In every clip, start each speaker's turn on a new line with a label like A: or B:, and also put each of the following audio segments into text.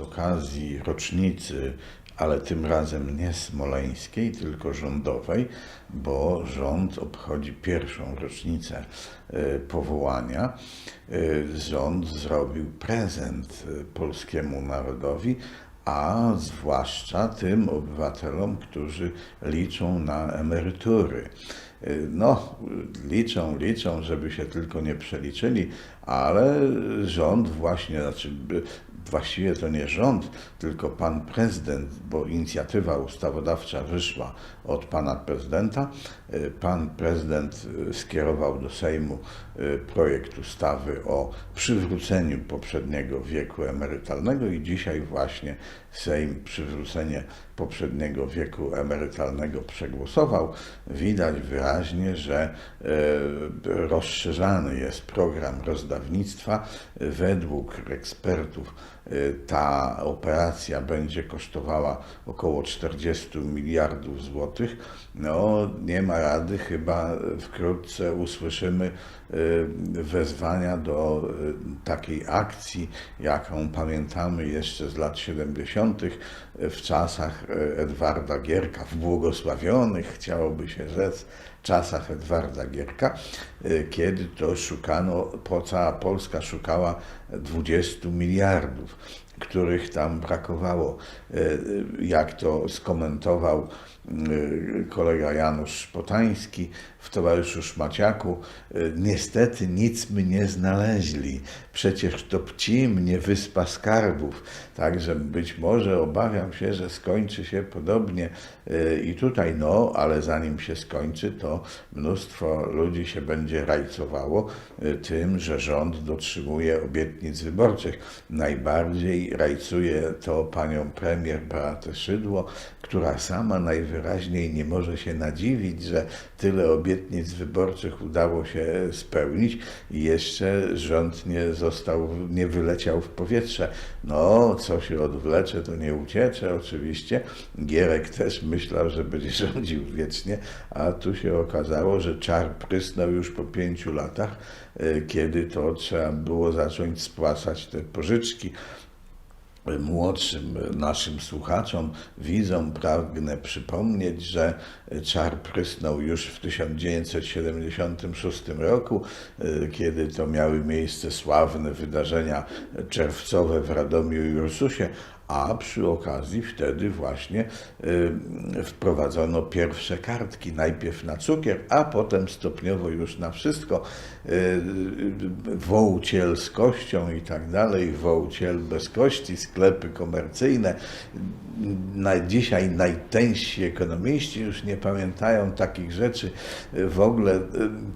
A: okazji rocznicy, ale tym razem nie smoleńskiej, tylko rządowej, bo rząd obchodzi pierwszą rocznicę e, powołania. E, Rząd zrobił prezent e, polskiemu narodowi, a zwłaszcza tym obywatelom, którzy liczą na emerytury. No, liczą, liczą, żeby się tylko nie przeliczyli, ale rząd właśnie, znaczy właściwie to nie rząd, tylko pan prezydent, bo inicjatywa ustawodawcza wyszła od pana prezydenta. Y, Pan prezydent y, skierował do Sejmu y, projekt ustawy o przywróceniu poprzedniego wieku emerytalnego i dzisiaj właśnie Sejm przywrócenie poprzedniego wieku emerytalnego przegłosował. Widać wyraźnie, że e, rozszerzany jest program rozdawnictwa. Według ekspertów e, ta operacja będzie kosztowała około 40 miliardów złotych. No, nie ma rady, chyba wkrótce usłyszymy e, wezwania do e, takiej akcji, jaką pamiętamy jeszcze z lat 70. w czasach e, Edwarda Gierka, w błogosławionych, chciałoby się rzec, czasach Edwarda Gierka, e, kiedy to szukano, po cała Polska szukała 20 miliardów, których tam brakowało. E, Jak to skomentował e, kolega Janusz Szpotański w Towarzyszu Szmaciaku, e, niestety nic my nie znaleźli. Przecież to Pcim, nie wyspa skarbów. Także być może obawiam się, że skończy się podobnie e, i tutaj, no, ale zanim się skończy, to mnóstwo ludzi się będzie rajcowało tym, że rząd dotrzymuje obietnic wyborczych. Najbardziej rajcuje to panią premier Beatę Szydło, która sama najwyraźniej nie może się nadziwić, że tyle obietnic wyborczych udało się spełnić i jeszcze rząd nie został, nie wyleciał w powietrze. No, co się odwlecze, to nie uciecze oczywiście. Gierek też myślał, że będzie rządził wiecznie, a tu się okazało, że czar prysnął już po pięciu latach, e, kiedy to trzeba było zacząć spłacać te pożyczki młodszym naszym słuchaczom, widzom pragnę przypomnieć, że czar prysnął już w 1976 roku, e, kiedy to miały miejsce sławne wydarzenia czerwcowe w Radomiu i Ursusie, a przy okazji wtedy właśnie y, wprowadzono pierwsze kartki, najpierw na cukier, a potem stopniowo już na wszystko. Y, y, Wołciel z kością i tak dalej, wołciel bez kości, sklepy komercyjne. Dzisiaj najtężsi ekonomiści już nie pamiętają takich rzeczy. W ogóle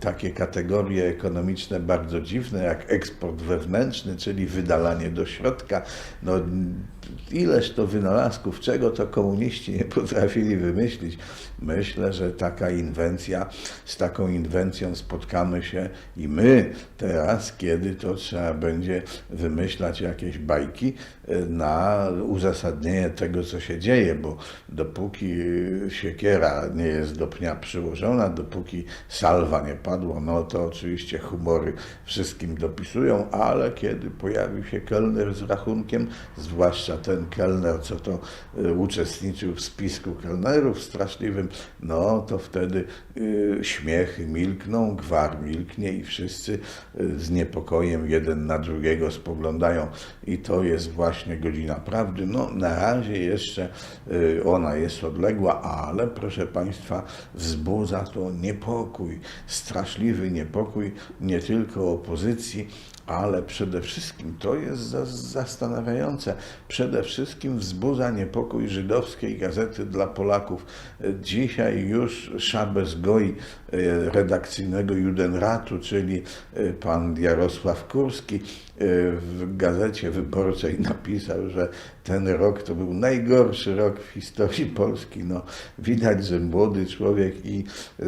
A: takie kategorie ekonomiczne bardzo dziwne, jak eksport wewnętrzny, czyli wydalanie do środka. No, ileż to wynalazków, czego to komuniści nie potrafili wymyślić. Myślę, że taka inwencja, z taką inwencją spotkamy się i my teraz, kiedy to trzeba będzie wymyślać jakieś bajki y, na uzasadnienie tego, co się dzieje, bo dopóki siekiera nie jest do pnia przyłożona, dopóki salwa nie padło, no to oczywiście humory wszystkim dopisują, ale kiedy pojawił się kelner z rachunkiem, zwłaszcza ten kelner, co to y, uczestniczył w spisku kelnerów straszliwym, no to wtedy y, śmiechy milkną, gwar milknie i wszyscy y, z niepokojem jeden na drugiego spoglądają i to jest właśnie godzina prawdy. No na razie jeszcze ona jest odległa, ale proszę Państwa, wzbudza to niepokój, straszliwy niepokój nie tylko opozycji, ale przede wszystkim to jest za- zastanawiające. Przede wszystkim wzbudza niepokój żydowskiej gazety dla Polaków. Dzisiaj już Szabes Goi, e, redakcyjnego Judenratu, czyli e, pan Jarosław Kurski, w gazecie wyborczej napisał, że ten rok to był najgorszy rok w historii Polski. No, widać, że młody człowiek i e,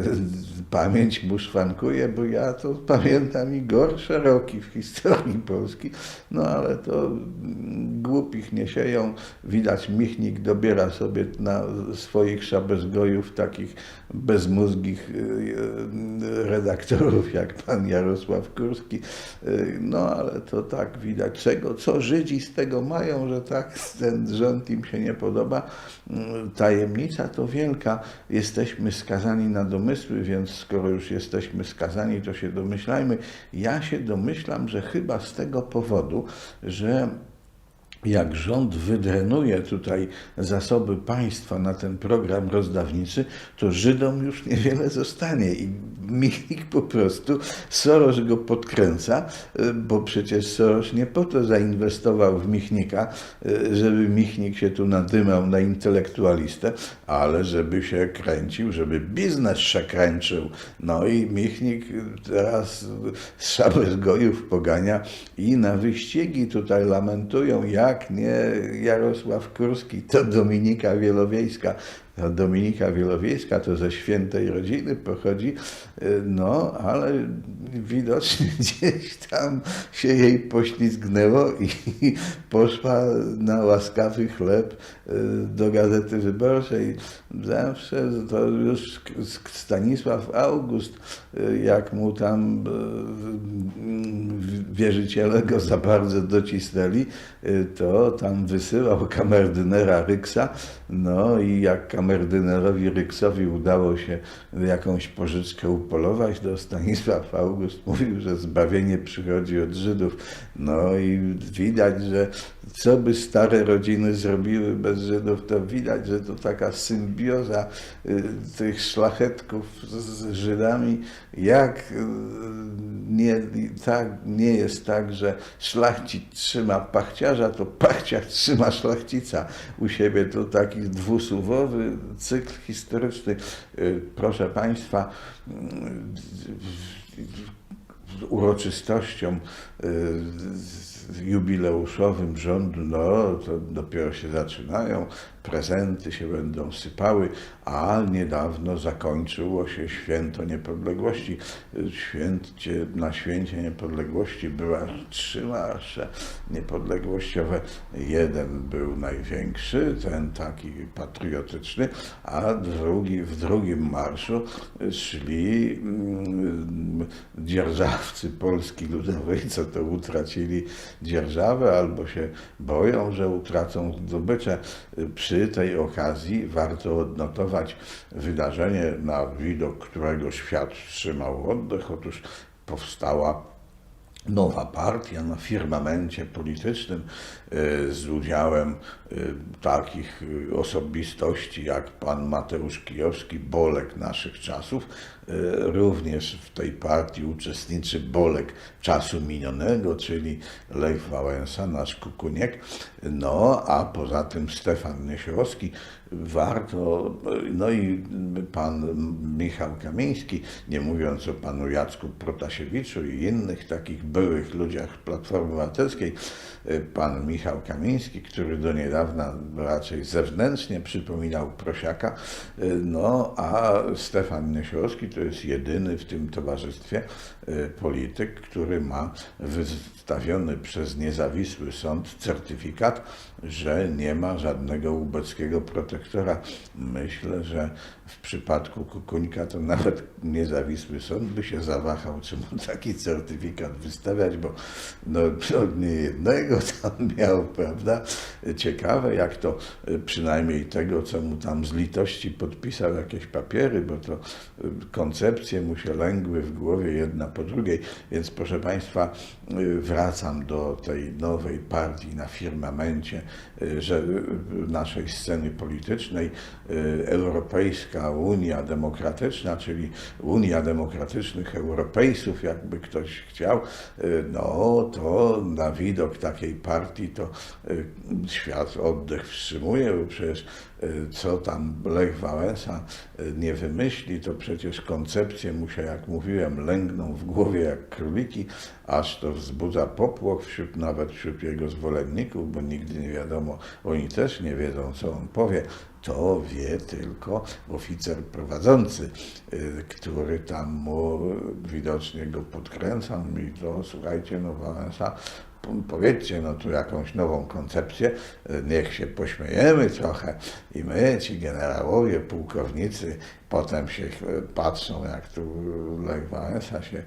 A: pamięć mu szwankuje, bo ja to pamiętam i gorsze roki w historii Polski. No ale to mm, głupich nie sieją. Widać, Michnik dobiera sobie na swoich szabezgojów takich bezmózgich y, y, redaktorów jak pan Jarosław Kurski. Y, No ale to to tak widać, czego, co Żydzi z tego mają, że tak ten rząd im się nie podoba. Mm, Tajemnica to wielka. Jesteśmy skazani na domysły, więc skoro już jesteśmy skazani, to się domyślajmy. Ja się domyślam, że chyba z tego powodu, że jak rząd wydrenuje tutaj zasoby państwa na ten program rozdawniczy, to Żydom już niewiele zostanie i Michnik po prostu, Soros go podkręca, y, bo przecież Soros nie po to zainwestował w Michnika, y, żeby Michnik się tu nadymał na intelektualistę, ale żeby się kręcił, żeby biznes się. No i Michnik teraz szabę z gojów pogania i na wyścigi tutaj lamentują, jak nie Jarosław Kurski, to Dominika Wielowiejska. Dominika Wielowiejska to ze świętej rodziny pochodzi, y, no ale widocznie gdzieś tam się jej poślizgnęło i poszła na łaskawy chleb y, do Gazety Wyborczej. Zawsze to już Stanisław August, y, jak mu tam wierzyciele go za bardzo docisnęli, to tam wysyłał kamerdynera Ryksa, no i jak kamerdynerowi Ryksowi udało się jakąś pożyczkę upolować, to Stanisław August mówił, że zbawienie przychodzi od Żydów. No i widać, że co by stare rodziny zrobiły bez Żydów, to widać, że to taka symbioza y, tych szlachetków z, z Żydami, jak y, nie, tak, nie jest tak, że szlachcic trzyma pachciarza, to pachciarz trzyma szlachcica u siebie. To taki dwusuwowy cykl historyczny. Y, Proszę Państwa, uroczystością y, jubileuszowym rządu, no to dopiero się zaczynają, prezenty się będą sypały, a niedawno zakończyło się święto niepodległości. Święcie, na święcie niepodległości były aż trzy marsze niepodległościowe. Jeden był największy, ten taki patriotyczny, a drugi, w drugim marszu szli mm, dzierżawcy Polski Ludowej, co to utracili dzierżawę albo się boją, że utracą zdobycze. Przy tej okazji warto odnotować wydarzenie, na widok którego świat wstrzymał oddech. Otóż powstała nowa partia na firmamencie politycznym y, z udziałem y, takich y, osobistości jak pan Mateusz Kijowski, Bolek naszych czasów. Również w tej partii uczestniczy Bolek czasu minionego, czyli Lech Wałęsa, nasz Kukuniek. No a poza tym Stefan Niesiorowski. Warto, no i pan Michał Kamiński, nie mówiąc o panu Jacku Protasiewiczu i innych takich byłych ludziach Platformy Obywatelskiej, pan Michał Kamiński, który do niedawna raczej zewnętrznie przypominał prosiaka, no a Stefan Niesiorowski to jest jedyny w tym towarzystwie polityk, który ma wystawiony przez niezawisły sąd certyfikat, że nie ma żadnego ubeckiego protektora. Myślę, że w przypadku Kukuńka to nawet niezawisły sąd by się zawahał, czy mu taki certyfikat wystawiać, bo no, od niejednego tam miał, prawda? Ciekawe, jak to y, przynajmniej tego, co mu tam z litości podpisał jakieś papiery, bo to y, koncepcje mu się lęgły w głowie jedna po drugiej. Więc proszę Państwa, y, wracam do tej nowej partii na firmamencie, że naszej sceny politycznej, Europejska Unia Demokratyczna, czyli Unia Demokratycznych Europejsów, jakby ktoś chciał, no to na widok takiej partii to świat oddech wstrzymuje, bo przecież co tam Lech Wałęsa nie wymyśli, to przecież koncepcje mu się, jak mówiłem, lęgną w głowie jak króliki, aż to wzbudza popłoch wśród, nawet wśród jego zwolenników, bo nigdy nie wiadomo, oni też nie wiedzą, co on powie. To wie tylko oficer prowadzący, który tam mu widocznie go podkręca. Mówi, to słuchajcie, no Wałęsa powiedzcie no tu jakąś nową koncepcję, niech się pośmiejemy trochę i my, ci generałowie, pułkownicy, potem się patrzą, jak tu Lech Wałęsa się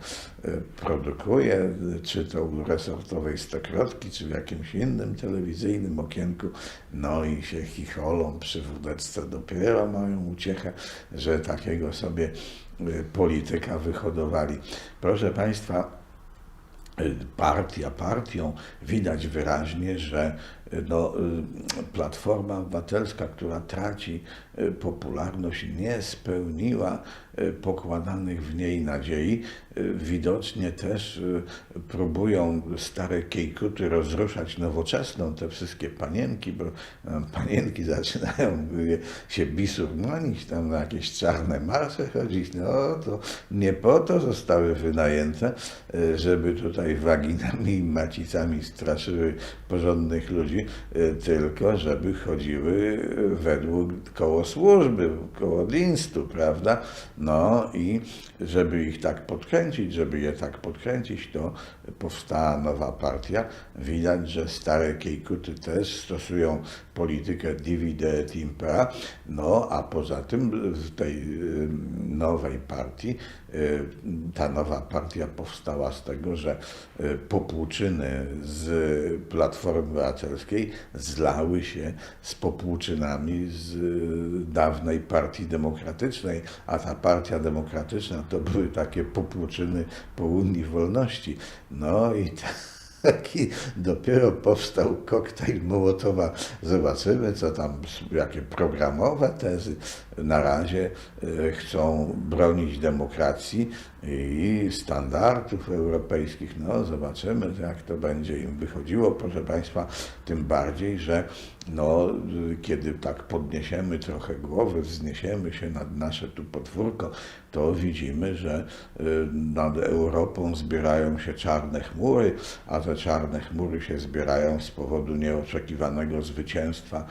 A: produkuje, czy to u resortowej stokrotki, czy w jakimś innym telewizyjnym okienku, no i się chicholą przy wódeczce dopiero mają uciechę, że takiego sobie polityka wyhodowali. Proszę Państwa, partia partią, widać wyraźnie, że no, Platforma Obywatelska, która traci popularność, nie spełniła pokładanych w niej nadziei. Widocznie też próbują stare kiejkuty rozruszać nowoczesną, te wszystkie panienki, bo panienki zaczynają się bisurmanić, tam na jakieś czarne marsze chodzić. No to nie po to zostały wynajęte, żeby tutaj waginami i macicami straszyły porządnych ludzi, tylko żeby chodziły według koło służby, koło dinstu, prawda? No i żeby ich tak podkręcić, żeby je tak podkręcić, to powstała nowa partia. Widać, że stare kiejkuty też stosują politykę divide et impera, no a poza tym w tej nowej partii, ta nowa partia powstała z tego, że popłuczyny z Platformy Obywatelskiej zlały się z popłuczynami z dawnej Partii Demokratycznej, a ta Partia Demokratyczna to były takie popłuczyny po Unii Wolności. No i taki dopiero powstał koktajl Mołotowa. Zobaczymy, co tam, jakie programowe tezy. Na razie chcą bronić demokracji i standardów europejskich. No, zobaczymy, jak to będzie im wychodziło, proszę Państwa, tym bardziej, że no, kiedy tak podniesiemy trochę głowy, wzniesiemy się nad nasze tu podwórko, to widzimy, że nad Europą zbierają się czarne chmury, a te czarne chmury się zbierają z powodu nieoczekiwanego zwycięstwa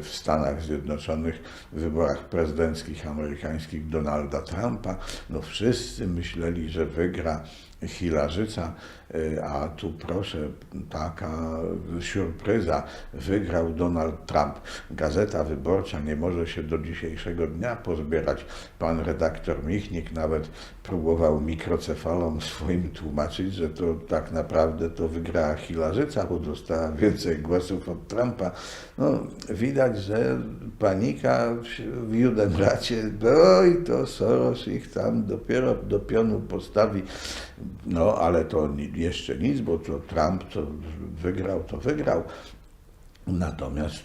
A: w Stanach Zjednoczonych w wyborach prezydenckich amerykańskich Donalda Trumpa. No wszyscy myśleli, że wygra Hilarzyca, a tu proszę, taka surpryza, wygrał Donald Trump. Gazeta Wyborcza nie może się do dzisiejszego dnia pozbierać. Pan redaktor Michnik nawet próbował mikrocefalom swoim tłumaczyć, że to tak naprawdę to wygrała Hilarzyca, bo dostała więcej głosów od Trumpa. No, widać, że panika w Judenracie, oj, to Soros ich tam dopiero do pionu postawi. No, ale to jeszcze nic, bo to Trump to wygrał, to wygrał. Natomiast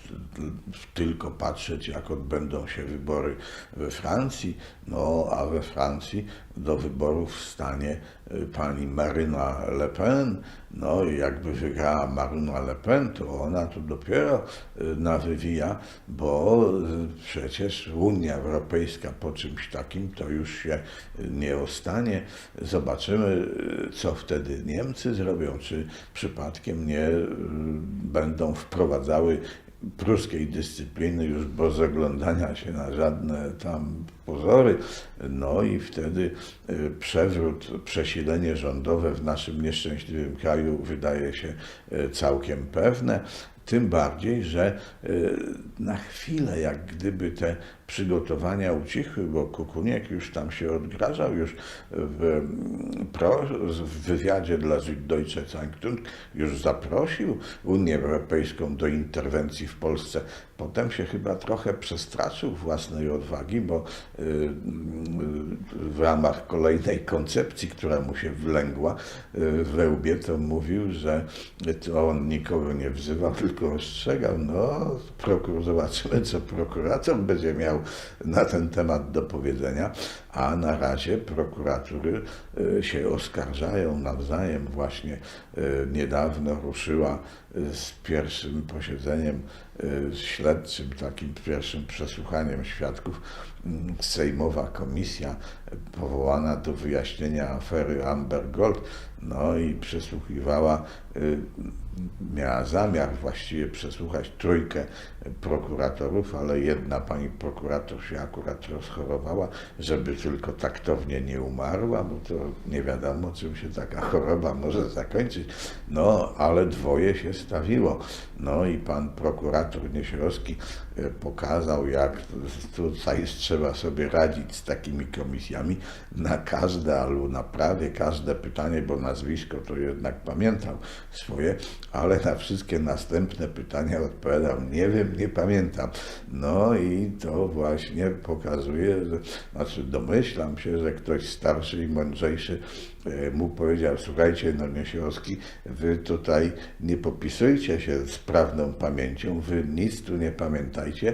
A: tylko patrzeć, jak odbędą się wybory we Francji, no a we Francji do wyborów stanie pani Marina Le Pen. No i jakby wygrała Marina Le Pen, to ona to dopiero nawywija, bo przecież Unia Europejska po czymś takim to już się nie ostanie. Zobaczymy, co wtedy Niemcy zrobią, czy przypadkiem nie będą wprowadzały pruskiej dyscypliny już bez oglądania się na żadne tam pozory. No i wtedy przewrót, przesilenie rządowe w naszym nieszczęśliwym kraju wydaje się całkiem pewne. Tym bardziej, że na chwilę, jak gdyby te przygotowania ucichły, bo Kukuniek już tam się odgrażał, już w, pro, w wywiadzie dla Süddeutsche Zeitung już zaprosił Unię Europejską do interwencji w Polsce. Potem się chyba trochę przestraszył własnej odwagi, bo w ramach kolejnej koncepcji, która mu się wlęgła w łbie, to mówił, że to on nikogo nie wzywał, tylko ostrzegał. No, prokur, zobaczymy, co prokurator będzie miał na ten temat do powiedzenia, a na razie prokuratury się oskarżają nawzajem. Właśnie niedawno ruszyła z pierwszym posiedzeniem śledczym, takim pierwszym przesłuchaniem świadków, Sejmowa Komisja powołana do wyjaśnienia afery Amber Gold, no i przesłuchiwała, miała zamiar właściwie przesłuchać trójkę prokuratorów, ale jedna pani prokurator się akurat rozchorowała, żeby tylko taktownie nie umarła, bo to nie wiadomo, czym się taka choroba może zakończyć. No, ale dwoje się stawiło. No i pan prokurator Niesiołowski e, pokazał, jak tutaj trzeba sobie radzić z takimi komisjami na każde albo na prawie każde pytanie, bo nazwisko to jednak pamiętał swoje, ale na wszystkie następne pytania odpowiadał nie wiem, nie pamiętam. No i to właśnie pokazuje, że, znaczy domyślam się, że ktoś starszy i mądrzejszy e, mu powiedział, słuchajcie, no wy tutaj nie popisujcie się z prawną pamięcią, wy nic tu nie pamiętajcie,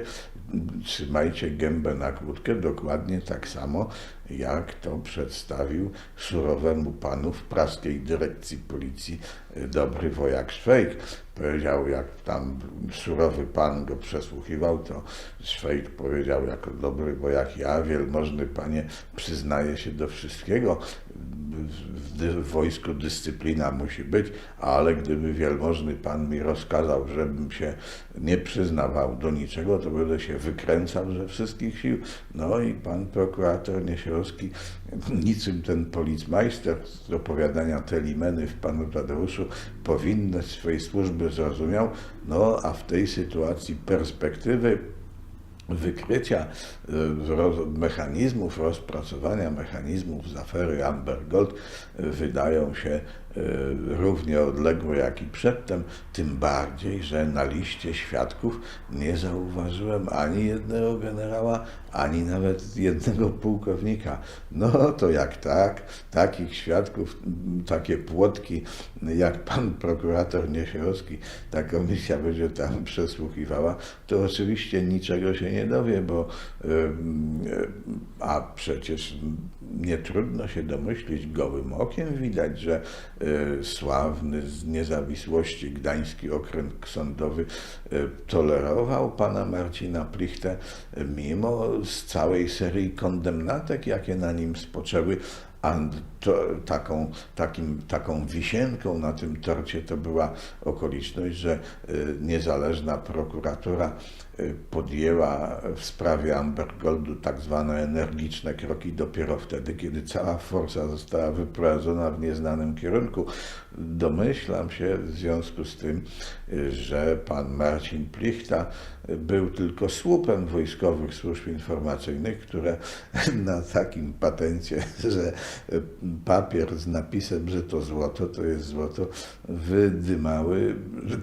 A: trzymajcie gębę na krótkę, dokładnie tak samo, jak to przedstawił surowemu panu w praskiej dyrekcji policji e, dobry wojak Szwejk. Powiedział, jak tam surowy pan go przesłuchiwał, to Szwejk powiedział jako dobry wojak, ja wielmożny panie przyznaję się do wszystkiego, w, wojsku dyscyplina musi być, ale gdyby wielmożny pan mi rozkazał, żebym się nie przyznawał do niczego, to będę się wykręcał ze wszystkich sił. No i pan prokurator Niesiorowski, niczym ten policmajster z opowiadania Telimeny w panu Tadeuszu, powinność swojej służby zrozumiał, no a w tej sytuacji perspektywy wykrycia y, mechanizmów, rozpracowania mechanizmów z afery Amber Gold y, wydają się równie odległe jak i przedtem, tym bardziej, że na liście świadków nie zauważyłem ani jednego generała, ani nawet jednego pułkownika. No to jak tak, takich świadków, takie płotki, jak pan prokurator Niesiorowski, ta komisja będzie tam przesłuchiwała, to oczywiście niczego się nie dowie, bo a przecież nie trudno się domyślić, gołym okiem widać, że sławny z niezawisłości Gdański Okręg Sądowy tolerował pana Marcina Plichtę mimo z całej serii kondemnatek, jakie na nim spoczęły, to, taką, takim, taką wisienką na tym torcie to była okoliczność, że y, niezależna prokuratura y, podjęła w sprawie Amber Goldu tak zwane energiczne kroki dopiero wtedy, kiedy cała forsa została wyprowadzona w nieznanym kierunku. Domyślam się w związku z tym, y, że pan Marcin Plichta był tylko słupem wojskowych służb informacyjnych, które na takim patencie, że papier z napisem, że to złoto, to jest złoto, wydymały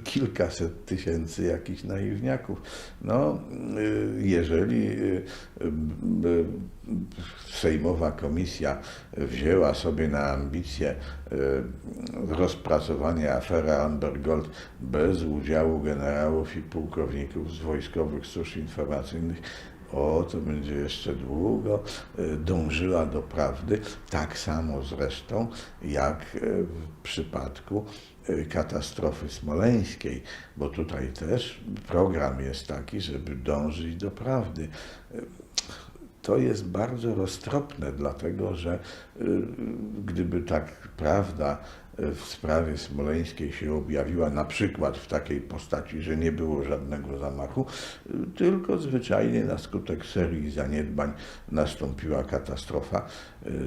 A: kilkaset tysięcy jakichś naiwniaków. No, jeżeli y, y, Sejmowa Komisja wzięła sobie na ambicję y, rozpracowanie afery Amber Gold bez udziału generałów i pułkowników z wojskowych służb informacyjnych, o, to będzie jeszcze długo e, dążyła do prawdy, tak samo zresztą jak e, w przypadku e, katastrofy smoleńskiej, bo tutaj też program jest taki, żeby dążyć do prawdy. To jest bardzo roztropne, dlatego że gdyby tak prawda w sprawie smoleńskiej się objawiła na przykład w takiej postaci, że nie było żadnego zamachu, tylko zwyczajnie na skutek serii zaniedbań nastąpiła katastrofa,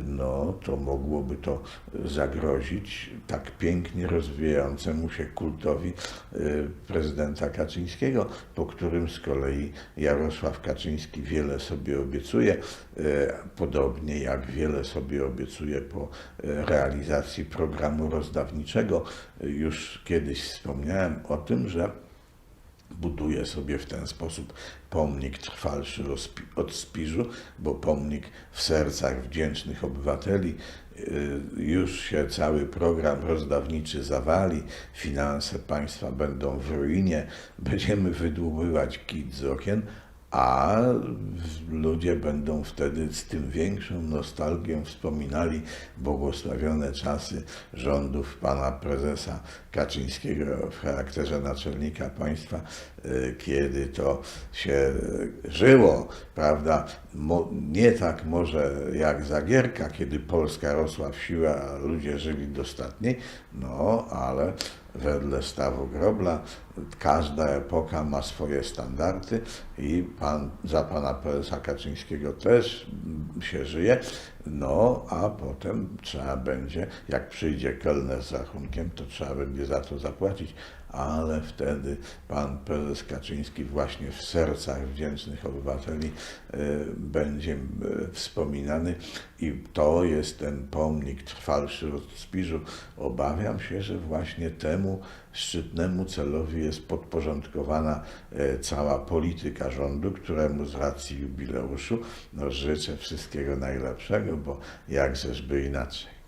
A: no to mogłoby to zagrozić tak pięknie rozwijającemu się kultowi y, prezydenta Kaczyńskiego, po którym z kolei Jarosław Kaczyński wiele sobie obiecuje, y, podobnie jak wiele sobie obiecuje po y, realizacji programu rozdawniczego. Już kiedyś wspomniałem o tym, że buduje sobie w ten sposób pomnik trwalszy od Spiżu, bo pomnik w sercach wdzięcznych obywateli. Y, już się cały program rozdawniczy zawali, finanse państwa będą w ruinie, będziemy wydłubywać kit z okien, a ludzie będą wtedy z tym większą nostalgią wspominali błogosławione czasy rządów pana prezesa Kaczyńskiego w charakterze naczelnika państwa, y, kiedy to się żyło, prawda? Nie tak może jak Zagierka, kiedy Polska rosła w siłę, a ludzie żyli dostatniej, no ale wedle Stawu Grobla. Każda epoka ma swoje standardy i pan, za pana prezesa Kaczyńskiego też się żyje. No, a potem trzeba będzie, jak przyjdzie kelner z rachunkiem, to trzeba będzie za to zapłacić, ale wtedy pan prezes Kaczyński właśnie w sercach wdzięcznych obywateli e, będzie e, wspominany i to jest ten pomnik trwalszy od Spiżu. Obawiam się, że właśnie temu szczytnemu celowi jest podporządkowana e, cała polityka rządu, któremu z racji jubileuszu no, życzę wszystkiego najlepszego, bo jakżeżby inaczej.